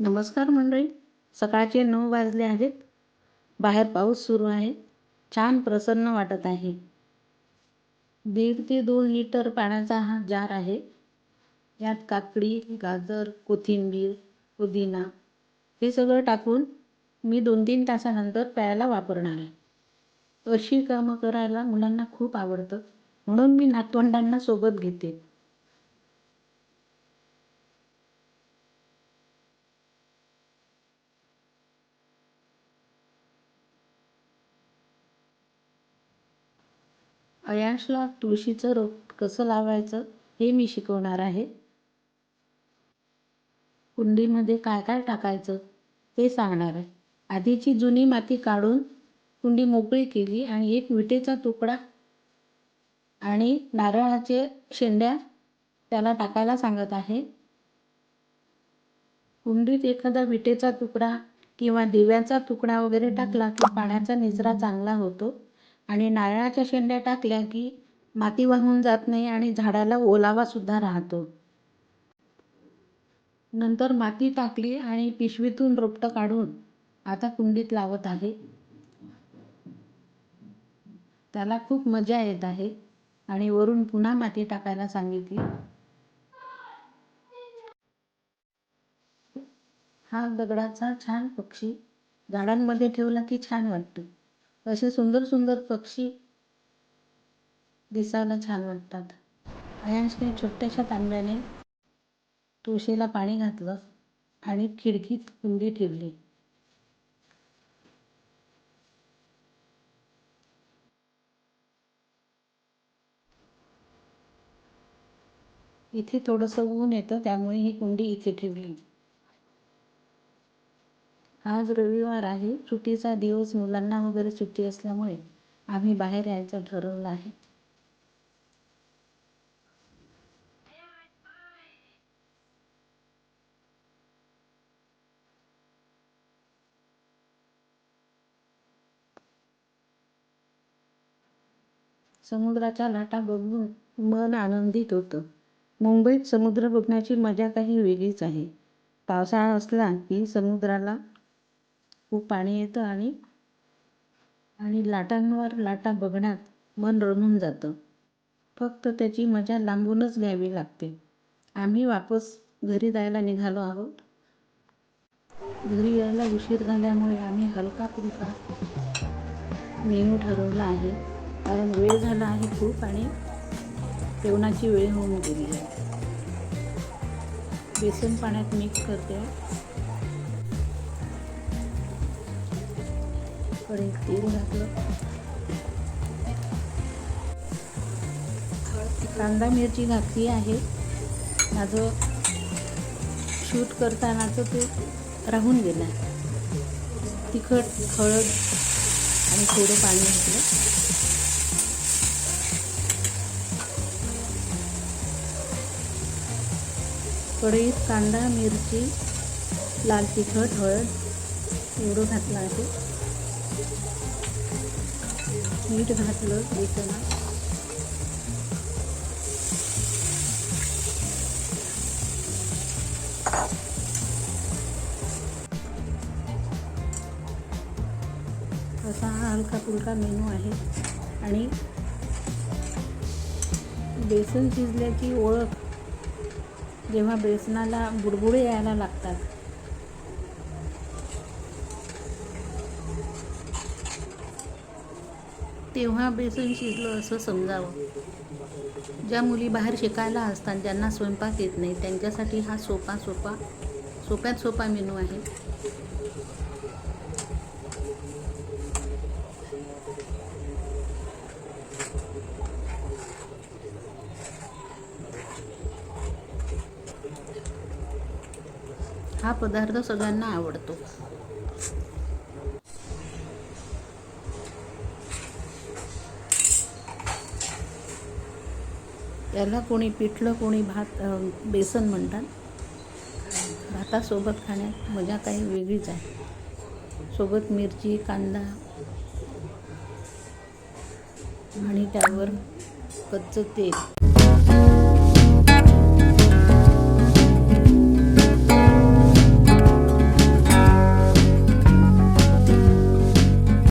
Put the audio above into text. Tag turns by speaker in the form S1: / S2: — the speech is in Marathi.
S1: नमस्कार मंडळी. सकाळचे नऊ वाजले आहेत. बाहेर पाऊस सुरू आहे. छान प्रसन्न वाटत आहे. दीड ते दोन लिटर पाण्याचा हा जार आहे. यात काकडी गाजर कोथिंबीर पुदिना हे सगळं टाकून मी दोन तीन तासानंतर प्यायला वापरणार आहे. अशी कामं करायला मुलांना खूप आवडतं. म्हणून मी नातवंडांना सोबत घेते. अयाशला तुळशीचं रोप कसं लावायचं हे मी शिकवणार आहे. कुंडीमध्ये काय काय टाकायचं ते सांगणार आहे. आधीची जुनी माती काढून कुंडी मोकळी केली आणि एक विटेचा तुकडा आणि नारळाचे शेंड्या त्याला टाकायला सांगत आहे. कुंडीत एखादा विटेचा तुकडा किंवा दिव्याचा तुकडा वगैरे टाकला की पाण्याचा निचरा चांगला होतो. आणि नारळाच्या शेंड्या टाकल्या की माती वाहून जात नाही आणि झाडाला ओलावा सुद्धा राहतो. नंतर माती टाकली आणि पिशवीतून रोपटं काढून आता कुंडीत लावत आहे. त्याला खूप मजा येत आहे आणि वरून पुन्हा माती टाकायला सांगितली. हा दगडाचा छान पक्षी झाडांमध्ये ठेवला की छान वाटतं. असे सुंदर सुंदर पक्षी दिसायला छान वाटतात. अयांशने छोट्याशा तांब्याने तुळशीला पाणी घातलं आणि खिडकीत कुंडी ठेवली. इथे थोडंसं ऊन येतं त्यामुळे ही कुंडी इथे ठेवली. आज रविवार आहे. सुट्टीचा दिवस मुलांना वगैरे सुट्टी असल्यामुळे आम्ही बाहेर यायचं ठरवलं आहे. समुद्राच्या लाटा बघून मन आनंदित होतं. मुंबईत समुद्र बघण्याची मजा काही वेगळीच आहे. पावसाळा असला की समुद्राला खूप पाणी येतं आणि आणि लाटांवर लाटा बघण्यात मन रमून जातं. फक्त त्याची मजा लांबूनच घ्यावी लागते. आम्ही वापस घरी जायला निघालो आहोत. घरी यायला उशीर झाल्यामुळे आम्ही हलका फुलका मेनू ठरवला आहे. कारण वेळ झाला आहे खूप आणि जेवणाची वेळ होऊन गेली आहे. बेसन पाण्यात मिक्स करते. थोडे तेल घातलं कांदा मिरची घातली आहे. माझं शूट करतानाचं ते राहून गेलं. तिखट हळद आणि थोडं पाणी घातलं. कढईत कांदा मिरची लाल तिखट हळद एवढं घातलं आहे. मीठ घातलं बेसना असा हा हलका फुलका मेनू आहे. आणि बेसन शिजल्याची ओळख जेव्हा बेसनाला बुडबुडे यायला लागतात तेव्हा बेसन शिजलं असं समजावं. ज्या मुली बाहेर शिकायला असतात ज्यांना स्वयंपाक येत नाही त्यांच्यासाठी हा सोपा सोपा सोप्यात सोपा मेनू आहे. हा पदार्थ सगळ्यांना आवडतो. याला कोणी पिठलं कोणी भात बेसन म्हणतात. भातासोबत खाण्यात मजा काही वेगळीच आहे. सोबत मिरची कांदा आणि त्यावर कच्चं तेल.